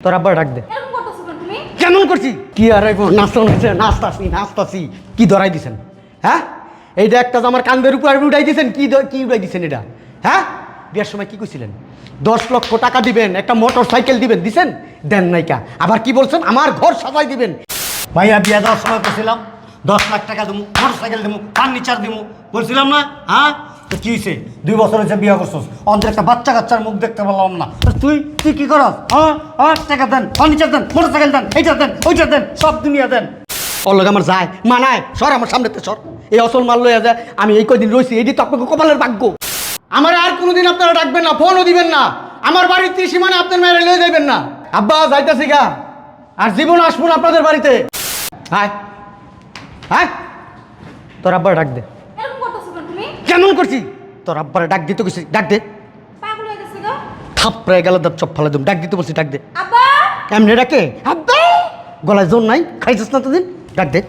তোর আব্বা ডাক দে। কেমন করছি? কি আর নাস্তা হচ্ছে নাস্তাছি নাস্তাছি কি ধরাই দিছেন? হ্যাঁ? এইটা একটা আমার কান্দের উপর আপনি উঠাই দিয়েছেন কি কি উঠাই দিছেন এটা? হ্যাঁ? বিয়ার সময় কি কইছিলেন? দশ লক্ষ টাকা দিবেন একটা মোটর সাইকেল দিবেন দিছেন? দেন নাইকা। আবার কি বলছেন? আমার ঘর সাজাই দিবেন। ভাইয়া বিয়া দেওয়ার সময় করছিলাম দশ লাখ টাকা দেবো মোটর সাইকেল ফার্নিচার দেবো? বলছিলাম না? হ্যাঁ? তো কি হয়েছে? দুই বছর হয়েছে বিয়া করছোস। অন্তর একটা বাচ্চা কাচ্চার মুখ দেখতে পারলাম না। তুই তুই কি করস? হ্যাঁ? হ্যাঁ? টাকা দেন ফার্নিচার দেন? মোটর সাইকেল দেন, এইটা দেন, ওইটা দেন, সব দুনিয়া দেন। ওর লগে আমার যায় মানায় সর আমার সামনেতে সর। এই অসল মাল লইয়া যায়, আমি এই কয়দিন রয়েছি এটি তো আপনাকে কপালের ভাগ্য। আমার আর কোনোদিন আপনারা ডাকবেন না, ফোনও দিবেন না। আমার বাড়ির ত্রিসীমানে আপনার মেয়েরা লয়ে যাবেন না। আব্বা, যাইতাছি গা। আর জীবন আসব আপনাদের বাড়িতে। হায় হায়? তোর আব্বার ডাক দে। কেমন করছি? তোর আব্বার ডাক দিতে গেছি ডাক দে। থাপড়ে গেল দাঁত চপ ফালে ডাক দিতে বলছি ডাক দে। এমনি ডাকে? আব্বা! গলায় জোর নাই? খাইছিস না তোদিন ডাক দে।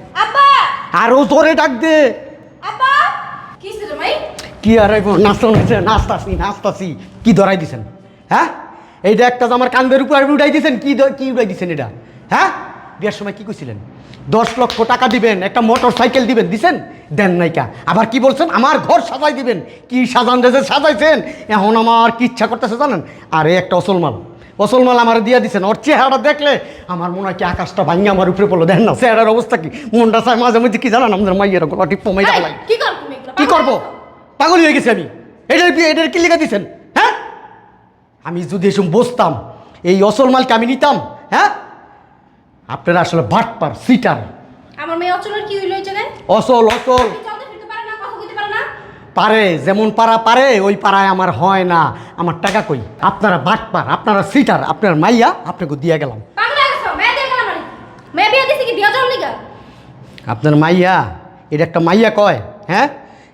আরও জোরে ডাক দে। কি আর এই নাস্তা হচ্ছে নাস্তাছি নাস্তাছি কি ধরাই দিছেন? হ্যাঁ? এইটা একটা আমার কান্দের উপর উঠাই দিছেন কি কি উঠাই দিছেন এটা? হ্যাঁ? বিয়ার সময় কি কইছিলেন? দশ লক্ষ টাকা দিবেন একটা মোটর সাইকেল দিবেন দিছেন? দেন নাইকা। আবার কি বলছেন? আমার ঘর সাজাই দিবেন। কি সাজান যে সাজাইছেন? এখন আমার কি ইচ্ছা করতেছে জানেন? আর একটা অসল মাল। অসল মাল আমার দিয়ে দিছেন। ওর চেহারাটা দেখলে আমার মনে হয় কি আকাশটা ভাঙিয়ে আমার উপরে পড়ল। দেন না চেহারার অবস্থা কি? মনটা চায় মাঝে মধ্যে কি জানান? আমাদের মাইয়ের গলা টিপ কি করব পাগল হয়ে গেছো? পাগল হয়ে গেছি আমি। এটার এটার কি লেখা দিছেন? হ্যাঁ? আমি যদি এসব বসতাম এই অসল মালকে আমি নিতাম হ্যাঁ? আপনারা আসলে বাটপার সিটার। আমার মেয়ে অচলের কি হইল জায়গায়? আপনি চলতে ফিরতে পারে না কথা কইতে পারে না। পারে যেমন পারা পারে ওই পাড়ায় আমার হয় না। আমার টাকা কই? আপনারা বাটপার আপনারা সিটার আপনার মাইয়া আপনাকে দিয়ে গেলাম। পাগল গেছো মেয়ে দিয়ে গেলাম বাড়ি। মেয়ে বিয়ে দিছি কি বিয়ে জল লিগা? আপনার মাইয়া এটা একটা মাইয়া কয় হ্যাঁ?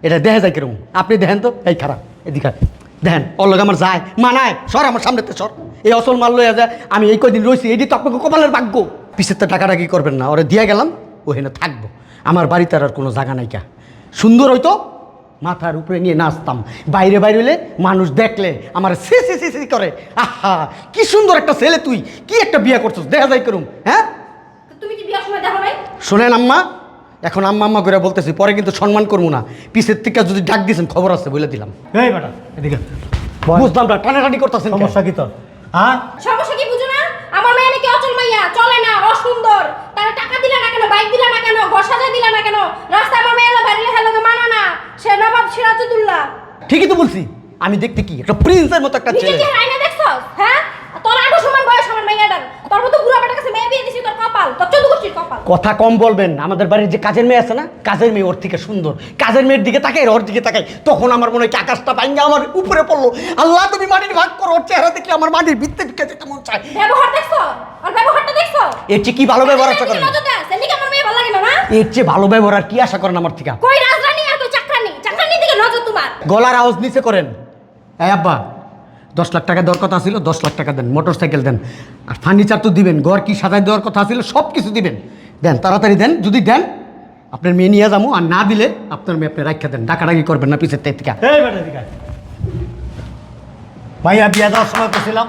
এটা দেখা যায় কীরকম? আপনি দেখেন তো? এই খারাপ এদিকে। দেখেন ওর লগে আমার যায়। মানায় সর আমার সামনেতে সর। এই অসল মাল লইয়া যায়। আমি এই কয়দিন রয়েছি এটি তো আপনাকে কপালের ভাগ্য। পিছের তো টাকাটা কি করবেন না ওরে দিয়ে গেলাম ওখানে থাকব। আমার বাড়িতে আর কোনো জায়গা নাই কা। সুন্দর হইতো মাথার উপরে নিয়ে নাচতাম। বাইরে বাইরে হলে মানুষ দেখলে আমার সি সি সি সি করে আহা কি সুন্দর একটা ছেলে তুই কি একটা বিয়ে করছিস দেখা যায় করুম হ্যাঁ? তুমি কি বিয়ের সময় দেখো নাই? শোনেন আম্মা এখন আম্মা আম্মা করে বলতেছি পরে কিন্তু সম্মান করব না। পিছের থেকে যদি ডাক দিয়েছেন খবর আছে বলে দিলাম। এই বেটা এদিকে। বুঝলাম না টানাটানি করতেছেন সমস্যা কি তোর? হ্যাঁ? সমস্যা কি বুঝো না আমার মেয়ে নাকি অচল মাইয়া চলে না অসুন্দর তার টাকা দিলা না কেন বাইক দিলা না কেন ঘর সাজাই দিলা না কেন রাস্তায় আমার মেয়ে এলো বাইরে হেলোকে মানা না সে নবাব সিরাজুদ্দৌল্লা ঠিকই তো বলছি আমি দেখতে কি? একটা প্রিন্সের মতো একটা ছেলে। যে আয়না দেখছস? হ্যাঁ? তোর আরও সমান বয়স আমার মেয়েটার তোর মতো বুড়া বেটার কাছে মেয়ে বিয়ে দিছি তোর কপাল। তোর চোদ্দ গোষ্ঠীর কপাল। কথা কম বলবেন আমাদের বাড়ির যে কাজের মেয়ে আছে না কাজের মেয়ে ওর থেকে সুন্দর। কাজের মেয়ের দিকে তাকাই ওর দিকে তাকাই তখন আমার মনে হয় কি আকাশটা ভাঙ্গে আমার উপরে পড়ল। আল্লাহ তুমি মাটির ভাগ করো ওর চেহারা দেখলে আমার মাটির ভিত্তে ঢুকে যেতে মন চায়। ব্যবহার দেখছ আর ব্যবহারটা দেখছ এর চেয়ে কি ভালো ব্যবহার আশা করেন? নজর আমার মেয়ে ভালো লাগে না না? এর চেয়ে ভালো ব্যবহার কি আশা করেন আমার থেকে? কই রাজরানী আর তুই চাকরানি? চাকরানি দিকে নজর তোমার। গলার আওয়াজ নিচে করেন। এই আব্বা দশ লাখ টাকা দেওয়ার কথা ছিল দশ লাখ টাকা দেন মোটর সাইকেল দেন। আর ফার্নিচার তো দিবেন ঘর কি সাজাই দেওয়ার কথা ছিল সব কিছু দিবেন। দেন তাড়াতাড়ি দেন যদি দেন আপনার মেয়ে নিয়ে যাব আর না দিলে আপনার মেয়ে আপনি রাখা দেন ডাকাডাকি করবেন না পিছের থেকে। ভাইয়া বিয়া দেওয়ার সময় করছিলাম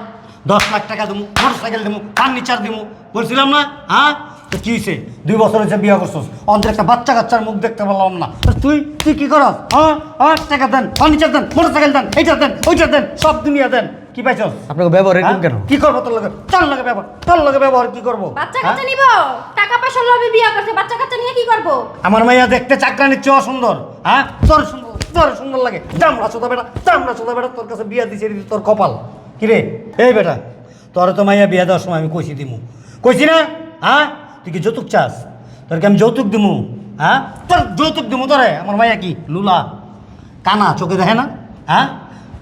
দশ লাখ টাকা দেবো মোটর সাইকেল দেবো ফার্নিচার দেবো বলছিলাম না হ্যাঁ? তো কি হয়েছে দুই বছর হয়েছে বিয়া করছোস। অন্তর একটা বাচ্চা কাচ্চার মুখ দেখতে পারলাম না। তুই তুই কি করস? হ্যাঁ? হ্যাঁ? টাকা দেন ফার্নিচার দেন মোটর সাইকেল দেন এইটা দেন ওইটা দেন সব দুনিয়া দেন। কি পাইছস? আপনাকে ব্যবহার এরকম হ্যাঁ? কেন? কি করব তোর লগে? তোর লগে ব্যবহার তোর লগে ব্যবহার কি করব? বাচ্চা হ্যাঁ? কাচ্চা নিব? টাকা পয়সা লোভে বিয়ে করছে বাচ্চা কাচ্চা নিয়ে কি করব? আমার মাইয়া দেখতে চাকরা নিচ্ছে অসুন্দর হ্যাঁ? তোর সুন্দর তোর সুন্দর লাগে। চামড়া চোদা বেটা চামড়া চোদা বেটা তোর কাছে বিয়া দিছে তোর কপাল। কি রে? এই বেটা তোর তো মাইয়া বিয়া দেওয়ার সময় আমি কইছি দিমু। কইছি না? হ্যাঁ? তুই কি যৌতুক চাস? তোর কি আমি যৌতুক দিমু? হ্যাঁ? তোর যৌতুক দিমু তোরে? আমার মাইয়া কি? লুলা। কানা চোখে দেখে না? হ্যাঁ?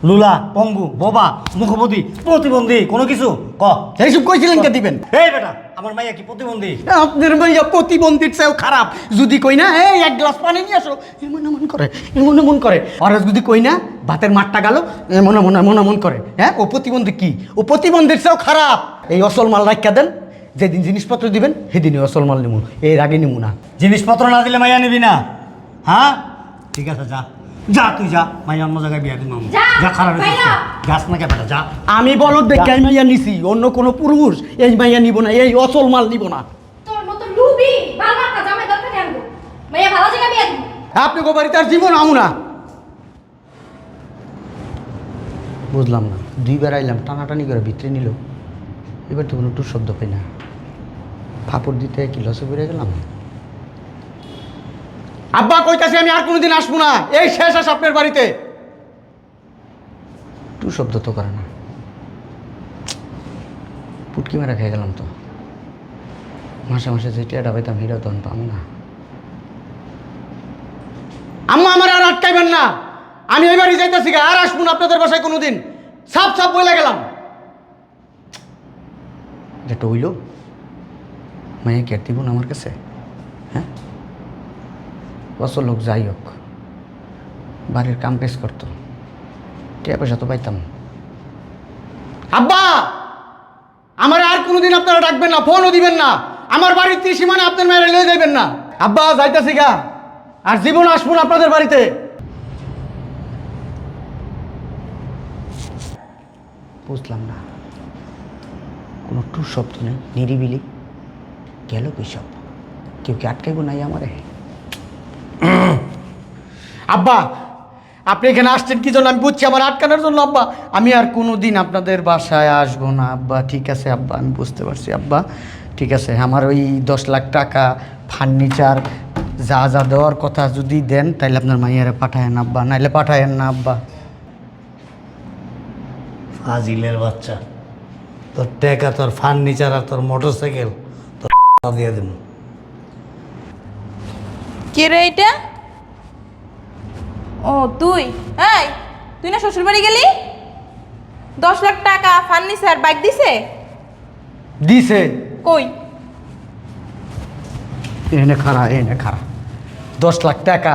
লুলা পঙ্গু বোবা মুখবতী প্রতিবন্ধী কোনো কিছু? ক। এইসব কইছিলেন কে দিবেন? এই বেটা আমার মাইয়া কি প্রতিবন্ধী? আপনার মেয়ে প্রতিবন্ধীর চেয়েও খারাপ। যদি কই না এই এক গ্লাস পানি নিয়ে আসো। এমন এমন করে এমন এমন করে। আর যদি কই না ভাতের মাঠটা গেল এমন এমন এমন এমন করে। হ্যাঁ? ও প্রতিবন্ধী কি? ও প্রতিবন্ধীর চেয়েও খারাপ। এই অসল মাল রাখা দেন। যেদিন জিনিসপত্র দিবেন সেদিনই অসল মাল নিমু এর আগে নিমু না। জিনিসপত্র না দিলে মাইয়া নিবি না। হ্যাঁ? ঠিক আছে যা। যা তুই যা মাইয়া অন্য জায়গায় বিয়া দিন যা, যা খারাপ। যাস না কে বেটা যা। আমি বলদ দেখে এই মাইয়া নিছি অন্য কোনো পুরুষ এই মাইয়া নিব না এই অচল মাল নিব না। তোর মতো লুবি বারবার কাজ দরকার আনব মাইয়া ভালো জায়গা বিয়ে দিব। আপনি গো বাড়িতে আর জীবন আমু না। বুঝলাম না দুইবার আইলাম টানাটানি করে ভিতরে নিল। এবার তো কোনো টুর শব্দ পাই না। ফাপড় দিতে কি লসে বেড়ে গেলাম? আব্বা কইতাছি আমি আর কোনোদিন আসব না। এই শেষ আস আপনার বাড়িতে। টু শব্দ তো করে না। পুটকি মেরা খেয়ে গেলাম তো। মাসে মাসে যে টিয়াটা পাইতাম হিরাও তখন পাম না। আম্মা আমার আর আটকাইবেন না। আমি এবারই যাইতেছি আর আসব না আপনাদের বাসায় কোনোদিন। সাপ সাপ বলে গেলাম। যেটা হইল মাইয়া কে দিব না আমার কাছে? হ্যাঁ? কত লোক যাই হোক, বাড়ির কাম পেশ করতো। টিয়া পয়সা তো পাইতাম। আব্বা! আমার আর কোনোদিন আপনারা ডাকবেন না, ফোনও দিবেন না। আমার বাড়ির ত্রিসীমানে আপনার মেয়েরা লয়ে যাবেন না। আব্বা, যাইতাছি গা। আর জীবন আসব না আপনাদের বাড়িতে। বুঝলাম না। কোনো টু শব্দ নেই নিরিবিলি। গেল কি সব কেউ কি আটকাইব নাই আমারে? আব্বা আপনি এখানে আসছেন কি জন্য আমি বুঝছি আমার আটকানোর জন্য আব্বা? আমি আর কোনো দিন আপনাদের বাসায় আসব না আব্বা। ঠিক আছে আব্বা আমি বুঝতে পারছি আব্বা। ঠিক আছে আমার ওই দশ লাখ টাকা ফার্নিচার যা যা দেওয়ার কথা যদি দেন তাহলে আপনার মাইয়ারে পাঠায়েন আব্বা। নাইলে পাঠায়েন না আব্বা। ফাজিলের বাচ্চা। তোর টেকা তোর ফার্নিচার আর তোর মোটর সাইকেল তোর দিয়ে দেবো। কে রে এটা? ও তুই। এই তুই না শ্বশুর বাড়ি গেলি? দশ লাখ টাকা ফার্নিচার বাইক দিছে? দিছে। কই? এনে খারা এনে খারা দশ লাখ টাকা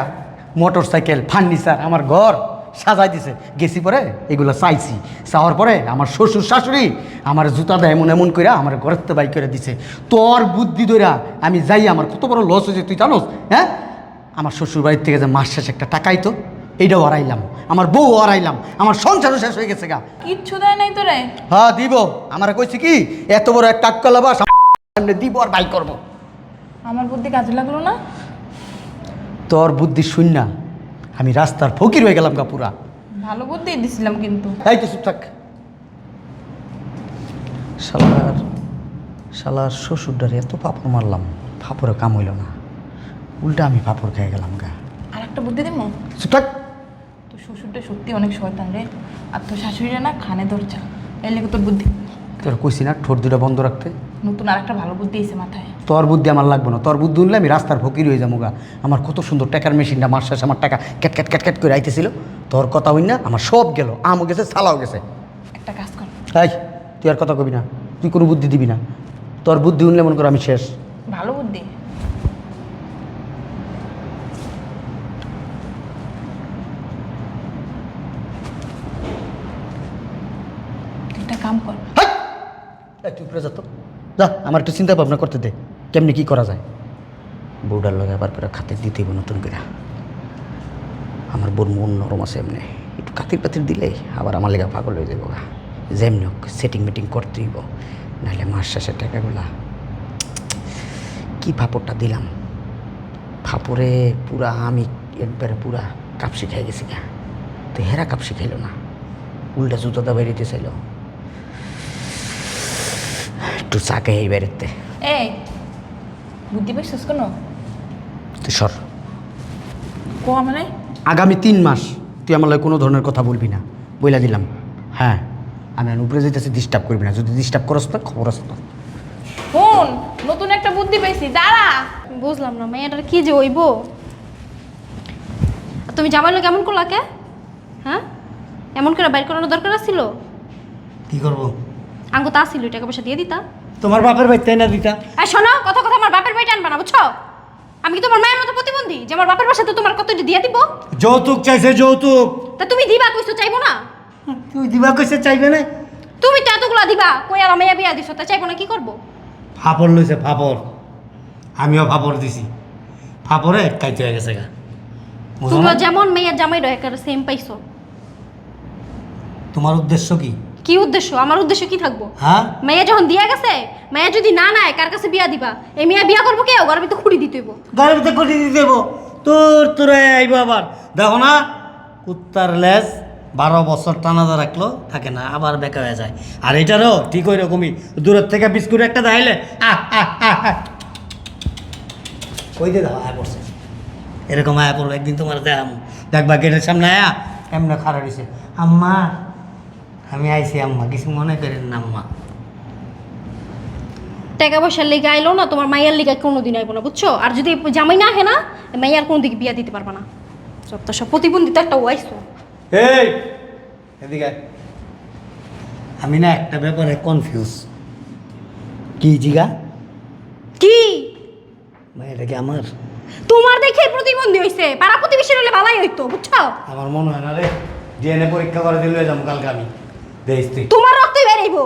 মোটর সাইকেল ফার্নিচার আমার ঘর। সাজাই দিছে। গেছি পরে এগুলো চাইছি। চাওয়ার পরে আমার শ্বশুর শাশুড়ি আমার জুতা দেয় এমন এমন করে আমার ঘরের তো বাই করে দিছে। তোর বুদ্ধি ধইরা আমি যাই আমার কত বড় লস হয়েছে তুই জানোস? হ্যাঁ? আমার শ্বশুর বাড়ির থেকে যে মাস শেষে একটা টাকাই তো এইটাও হারাইলাম। আমার বউ হারাইলাম। আমার সংসারও শেষ হয়ে গেছে গা। কিচ্ছু দেয় নাই তোরে? হ্যাঁ দিব। আমার কইছি কি এত বড় একটা আক্কালাবাস সামনে দিব আর বাই করব। আমার বুদ্ধি কাজে লাগল না? তোর বুদ্ধি শূন্য আমি রাস্তার ফকির হয়ে গেলাম গা পুরা। ভালো বুদ্ধি দিছিলাম কিন্তু। এই তো চুপ থাক। শালার শালার শ্বশুরটারে এত পাপড় মারলাম পাপড়ে কাম হইল না। উল্টা আমি পাপড় খেয়ে গেলাম গা। আর একটা বুদ্ধি দেবো চুপ থাক। তোর শ্বশুরটা সত্যি অনেক শয়তান রে। আর তোর শাশুড়িরা না খানে এর লেগে তোর বুদ্ধি। তোর কইছি না ঠোঁট দুটা বন্ধ রাখতে। নতুন আর একটা ভালো বুদ্ধি এসে মাথায়। তোর বুদ্ধি আমার লাগবে না। তোর বুদ্ধি উনলে আমি রাস্তার ফকির হয়ে যাব গা। আমার কত সুন্দর টাকার মেশিনটা মাস শেষ আমার টাকা ক্যাট ক্যাট ক্যাট ক্যাট করে আইতেছিল। তোর কথা হই না আমার সব গেল আমও গেছে সালাও গেছে। একটা কাজ কর। তাই তুই আর কথা কবি না তুই কোনো বুদ্ধি দিবি না। তোর বুদ্ধি উনলে মনে কর আমি শেষ। ভালো বুদ্ধি। কাম কর। হাই! তুই উপরে যা তো। যা আমার একটু চিন্তা ভাবনা করতে দে। কেমনি কি করা যায়? বউডার লগে আবার করে খাতে দিতেইব নতুন করে। আমার বোন মন নরম আছে এমনি। একটু কাতির পাতির দিলেই আবার আমার লেগে পাগল হয়ে যাব গা। যেমনি হোক সেটিং মিটিং করতেইব নাহলে মাস শেষের টাকাগুলা কি ফাপড়টা দিলাম? ফাপড়ে পুরা আমি একবারে পুরা কাপসি খাই গেছি গা। তো হেরা কাপসি খাইলো না। উল্টা জুতোটা বেরিয়ে চাইল। একটু চাকে এই বেরোতে এই বুদ্ধি পাইছিস কোনো? তুই সর। কো মানে? আগামী তিন মাস তুই আমার লগে কোনো ধরনের কথা বলবি না। বইলা দিলাম। হ্যাঁ আমি আর উপরে যেতেছি ডিস্টার্ব করবি না। যদি ডিস্টার্ব করস না খবর আছে তো। শুন নতুন একটা বুদ্ধি পাইছি দাঁড়া। বুঝলাম না মেয়েটার কি যে হইব? আর তুমি জামাই লোক এমন করলা কে? হ্যাঁ? এমন করে বাইর করানোর দরকার ছিল কি করব? আঙ্গু তা ছিল টাকা পয়সা দিয়ে দিতা। তোমার বাপের বাড়ি তাই না দিতা। আর শোনো কথা কথা আমার বাপের বাড়িটা আনবা না বুঝছ? আমি কি তোমার মায়ের মতো প্রতিবন্ধী? যে আমার বাপের বাসা তো তোমার কত দিয়ে দিব? যৌতুক চাইছে যৌতুক। তা তুমি দিবা কইছো চাইব না? তুই দিবা কইছে চাইবে না। তুমি তো এতগুলা দিবা কই আর মেয়া বিয়া দিছো তা চাইব না কি করব? ফাপড় লইছে ফাপড়। আমিও ফাপড় দিছি। ফাপড়ে কাইতে হয়ে গেছে গা। তুমি যেমন মেয়ের জামাই রয়ে সেম পাইছো। তোমার উদ্দেশ্য কি? কি উদ্দেশ্য? আমার উদ্দেশ্য কি থাকব? হ্যাঁ? মেয়ে যখন দিয়া গেছে মেয়ে যদি না নেয় কার কাছে বিয়া দিবা? এই মেয়ে বিয়া করব কেউ ঘরের ভিতরে খুঁড়ি দিতে হইব। ঘরের ভিতরে দিয়ে দেবো তোর তোরে আইবো আবার। দেখো না কুত্তার লেজ বারো বছর টানাদা রাখল থাকে না আবার বেকা হয়ে যায়। আর এটারও ঠিক ওই রকমই। দূরের থেকে বিস্কুট একটা দেখাইলে আহ আহ আহ আহ। কই দিয়ে দাও পড়ছে। এরকম আয়া পড়ব একদিন তোমার দেখাম। দেখবা গেটের সামনে আয়া এমনি খারাপ হয়েছে আম্মা আমি আইছি আম্মা কিছু মনে করেন না আম্মা। টাকা পয়সার লিগে আইলো না তোমার মাইয়ার লিগে কোনোদিন আইবো না বুঝছ? আর যদি জামাই না আহে না মাইয়ার কোনো দিকে বিয়া দিতে পারবা না। সব তো সব প্রতিবন্ধিতা একটা ওয়াইছো এই এদিকে আমি না একটা ব্যাপারে কনফিউজ কি জিগা? কি? এটা কি আমার? তোমার দেখে প্রতিবন্ধী হইছে পাড়া প্রতিবেশী হলে ভালোই হইতো বুঝছ? আমার মনে হয় না রে ডিএনএ পরীক্ষা করে দিলে যাব কালকে আমি। তোমার রক্তই বেরাইবো